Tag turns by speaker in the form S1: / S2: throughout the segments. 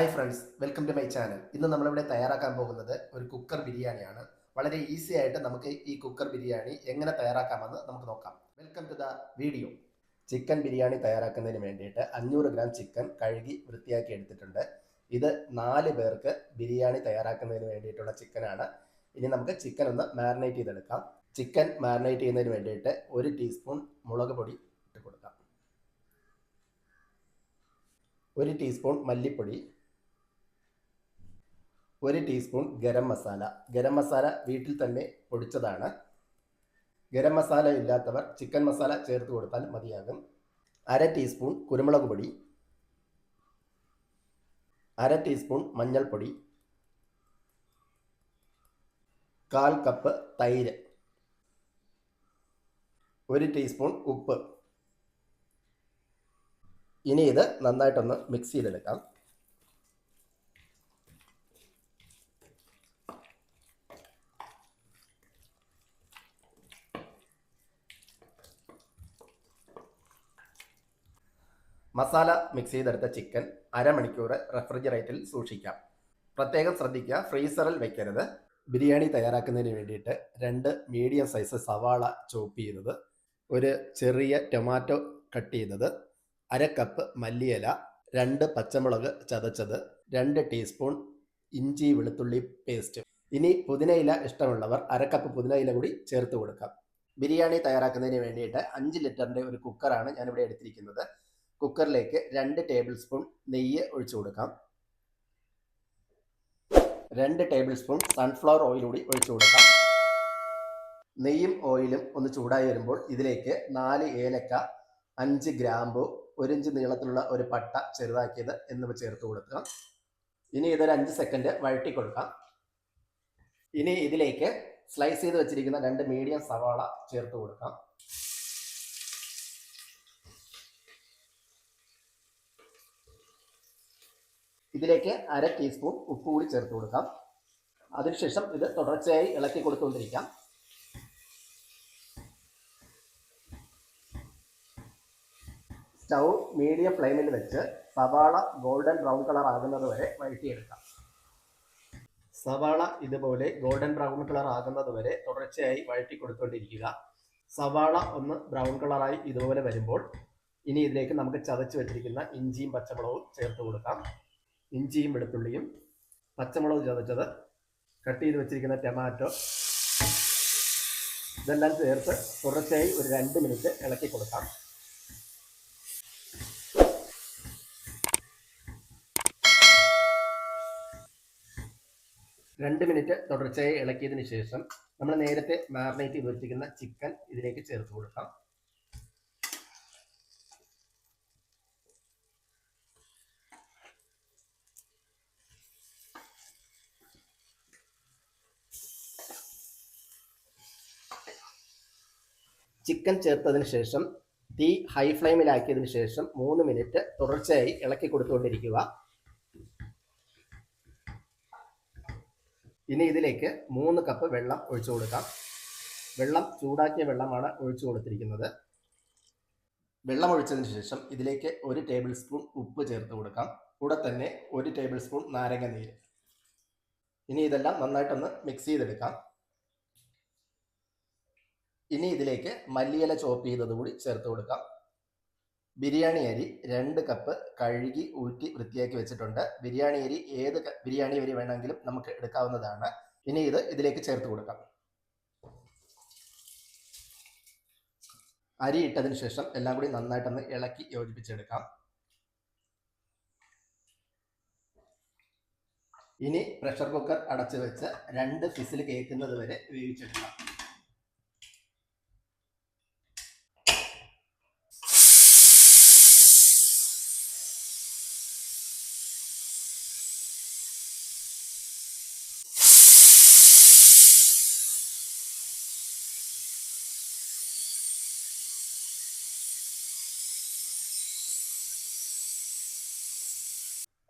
S1: Hi friends welcome to my channel ഇന്ന് നമ്മളിവിടെ തയ്യാറാക്കാൻ പോകുന്നത് ഒരു കുക്കർ ബിരിയാണിയാണ്. വളരെ ഈസി ആയിട്ട് നമുക്ക് ഈ കുക്കർ ബിരിയാണി എങ്ങനെ തയ്യാറാക്കാമെന്ന് നമുക്ക് നോക്കാം. Welcome to the video chicken biryani തയ്യാറാക്കുന്നതിന് വേണ്ടിയിട്ട് അഞ്ഞൂറ് ഗ്രാം ചിക്കൻ കഴുകി വൃത്തിയാക്കി എടുത്തിട്ടുണ്ട്. ഇത് നാല് പേർക്ക് ബിരിയാണി തയ്യാറാക്കുന്നതിന് വേണ്ടിയിട്ടുള്ള ചിക്കനാണ് ഇനി നമുക്ക് ചിക്കൻ ഒന്ന് മാരിനേറ്റ് ചെയ്തെടുക്കാം. ചിക്കൻ മാരിനേറ്റ് ചെയ്യുന്നതിന് വേണ്ടിയിട്ട് ഒരു ടീസ്പൂൺ മുളക് പൊടി ഇട്ട് കൊടുക്കാം. ഒരു ടീസ്പൂൺ മല്ലിപ്പൊടി ഒരു ടീസ്പൂൺ ഗരം മസാല. ഗരം മസാല വീട്ടിൽ തന്നെ പൊടിച്ചതാണ്. ഗരം മസാല ഇല്ലാത്തവർ ചിക്കൻ മസാല ചേർത്ത് കൊടുത്താൽ മതിയാകും. അര ടീസ്പൂൺ കുരുമുളക് പൊടി. അര ടീസ്പൂൺ മഞ്ഞൾപ്പൊടി. കാൽ കപ്പ് തൈര്. ഒരു ടീസ്പൂൺ ഉപ്പ്. ഇനി ഇത് നന്നായിട്ടൊന്ന് മിക്സ് ചെയ്തെടുക്കാം. മസാല മിക്സ് ചെയ്തെടുത്ത ചിക്കൻ അരമണിക്കൂർ റെഫ്രിജറേറ്ററിൽ സൂക്ഷിക്കാം. പ്രത്യേകം ശ്രദ്ധിക്കുക ഫ്രീസറിൽ വെക്കരുത്. ബിരിയാണി തയ്യാറാക്കുന്നതിന് വേണ്ടിയിട്ട് രണ്ട് മീഡിയം സൈസ് സവാള ചോപ്പ് ചെയ്തത്. ഒരു ചെറിയ ടൊമാറ്റോ കട്ട് ചെയ്തത്. അര കപ്പ് മല്ലിയില രണ്ട് പച്ചമുളക് ചതച്ചത് രണ്ട് ടീസ്പൂൺ ഇഞ്ചി വെളുത്തുള്ളി പേസ്റ്റ് ഇനി പുതിനയില ഇഷ്ടമുള്ളവർ അര കപ്പ് പുതിനയില കൂടി ചേർത്ത് കൊടുക്കാം. ബിരിയാണി തയ്യാറാക്കുന്നതിന് വേണ്ടിയിട്ട് അഞ്ച് ലിറ്ററിന്റെ ഒരു കുക്കറാണ് ഞാനിവിടെ എടുത്തിരിക്കുന്നത്. കുക്കറിലേക്ക് രണ്ട് ടേബിൾ സ്പൂൺ നെയ്യ് ഒഴിച്ചു കൊടുക്കാം. രണ്ട് ടേബിൾ സ്പൂൺ സൺഫ്ലവർ ഓയിൽ കൂടി ഒഴിച്ചു കൊടുക്കാം. നെയ്യും ഓയിലും ഒന്ന് ചൂടായി വരുമ്പോൾ ഇതിലേക്ക് നാല് ഏലക്ക അഞ്ച് ഗ്രാമ്പു ഇഞ്ച് നീളത്തിലുള്ള ഒരു പട്ട ചെറുതാക്കിയത് എന്നിവ ചേർത്ത് കൊടുക്കുക ഇനി ഇതൊരു അഞ്ച് സെക്കൻഡ് വഴറ്റി കൊടുക്കാം. ഇനി ഇതിലേക്ക് സ്ലൈസ് ചെയ്ത് വെച്ചിരിക്കുന്ന രണ്ട് മീഡിയം സവാള ചേർത്ത് കൊടുക്കാം. ഇതിലേക്ക് അര ടീസ്പൂൺ ഉപ്പ് കൂടി ചേർത്ത് കൊടുക്കാം. അതിനുശേഷം ഇത് തുടർച്ചയായി ഇളക്കി കൊടുത്തുകൊണ്ടിരിക്കാം. സ്റ്റൗ മീഡിയം ഫ്ലെയിമിൽ വെച്ച് സവാള ഗോൾഡൻ ബ്രൗൺ കളർ ആകുന്നത് വരെ വഴറ്റിയെടുക്കാം. സവാള ഇതുപോലെ ഗോൾഡൻ ബ്രൗൺ കളർ ആകുന്നത് വരെ തുടർച്ചയായി വഴറ്റി കൊടുത്തുകൊണ്ടിരിക്കുക. സവാള ഒന്ന് ബ്രൗൺ കളറായി ഇതുപോലെ വരുമ്പോൾ ഇനി ഇതിലേക്ക് നമുക്ക് ചതച്ച് വെച്ചിരിക്കുന്ന ഇഞ്ചിയും പച്ചമുളകും ചേർത്ത് കൊടുക്കാം. ഇഞ്ചിയും വെളുത്തുള്ളിയും പച്ചമുളക് ചതച്ചത് കട്ട് ചെയ്ത് വെച്ചിരിക്കുന്ന ടൊമാറ്റോ ഇതെല്ലാം ചേർത്ത് തുടർച്ചയായി ഒരു രണ്ട് മിനിറ്റ് ഇളക്കി കൊടുക്കാം. രണ്ട് മിനിറ്റ് തുടർച്ചയായി ഇളക്കിയതിന് ശേഷം നമ്മൾ നേരത്തെ മാറിനേറ്റ് ചെയ്ത് വെച്ചിരിക്കുന്ന ചിക്കൻ ഇതിലേക്ക് ചേർത്ത് കൊടുക്കാം. ചിക്കൻ ചേർത്തതിന് ശേഷം തീ ഹൈ ഫ്ലെയിമിലാക്കിയതിന് ശേഷം മൂന്ന് മിനിറ്റ് തുടർച്ചയായി ഇളക്കി കൊടുത്തുകൊണ്ടിരിക്കുക. ഇനി ഇതിലേക്ക് മൂന്ന് കപ്പ് വെള്ളം ഒഴിച്ചു കൊടുക്കാം. വെള്ളം ചൂടാക്കിയ വെള്ളമാണ് ഒഴിച്ചു കൊടുത്തിരിക്കുന്നത്. വെള്ളം ഒഴിച്ചതിന് ശേഷം ഇതിലേക്ക് ഒരു ടേബിൾ സ്പൂൺ ഉപ്പ് ചേർത്ത് കൊടുക്കാം. കൂടെ തന്നെ ഒരു ടേബിൾ സ്പൂൺ നാരങ്ങ നീര്. ഇനി ഇതെല്ലാം നന്നായിട്ടൊന്ന് മിക്സ് ചെയ്തെടുക്കാം. ഇനി ഇതിലേക്ക് മല്ലിയില ചോപ്പ് ചെയ്തത് കൂടി ചേർത്ത് കൊടുക്കാം. ബിരിയാണി അരി രണ്ട് കപ്പ് കഴുകി ഊറ്റി വൃത്തിയാക്കി വെച്ചിട്ടുണ്ട്. ബിരിയാണി അരി ഏത് ബിരിയാണി അരി വേണമെങ്കിലും നമുക്ക് എടുക്കാവുന്നതാണ്. ഇനി ഇത് ഇതിലേക്ക് ചേർത്ത് കൊടുക്കാം. അരി ഇട്ടതിന് ശേഷം എല്ലാം കൂടി നന്നായിട്ടൊന്ന് ഇളക്കി യോജിപ്പിച്ചെടുക്കാം. ഇനി പ്രഷർ കുക്കർ അടച്ചു വെച്ച് രണ്ട് ഫിസിൽ കേൾക്കുന്നത് വരെ വേവിച്ചെടുക്കാം.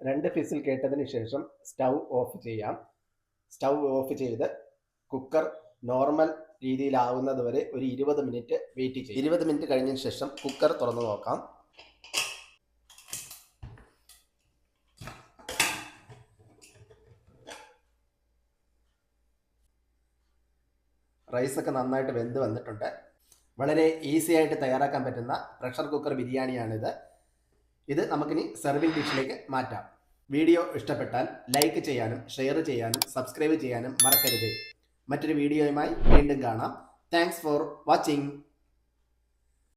S1: രണ്ട് ഫിസിൽ കേട്ടതിന് ശേഷം സ്റ്റൗ ഓഫ് ചെയ്യാം. സ്റ്റൗ ഓഫ് ചെയ്ത് കുക്കർ നോർമൽ രീതിയിലാവുന്നത് വരെ ഒരു ഇരുപത് മിനിറ്റ് വെയിറ്റ് ചെയ്യും. ഇരുപത് മിനിറ്റ് കഴിഞ്ഞതിന് ശേഷം കുക്കർ തുറന്നു നോക്കാം. റൈസൊക്കെ നന്നായിട്ട് വെന്ത് വന്നിട്ടുണ്ട്. വളരെ ഈസി ആയിട്ട് തയ്യാറാക്കാൻ പറ്റുന്ന പ്രഷർ കുക്കർ ബിരിയാണിയാണിത്. ഇത് നമുക്കിനി സെർവിങ് ഡിഷിലേക്ക് മാറ്റാം. വീഡിയോ ഇഷ്ടപ്പെട്ടാൽ ലൈക്ക് ചെയ്യാനും ഷെയർ ചെയ്യാനും സബ്സ്ക്രൈബ് ചെയ്യാനും മറക്കരുത്. മറ്റൊരു വീഡിയോയുമായി വീണ്ടും കാണാം. Thanks for watching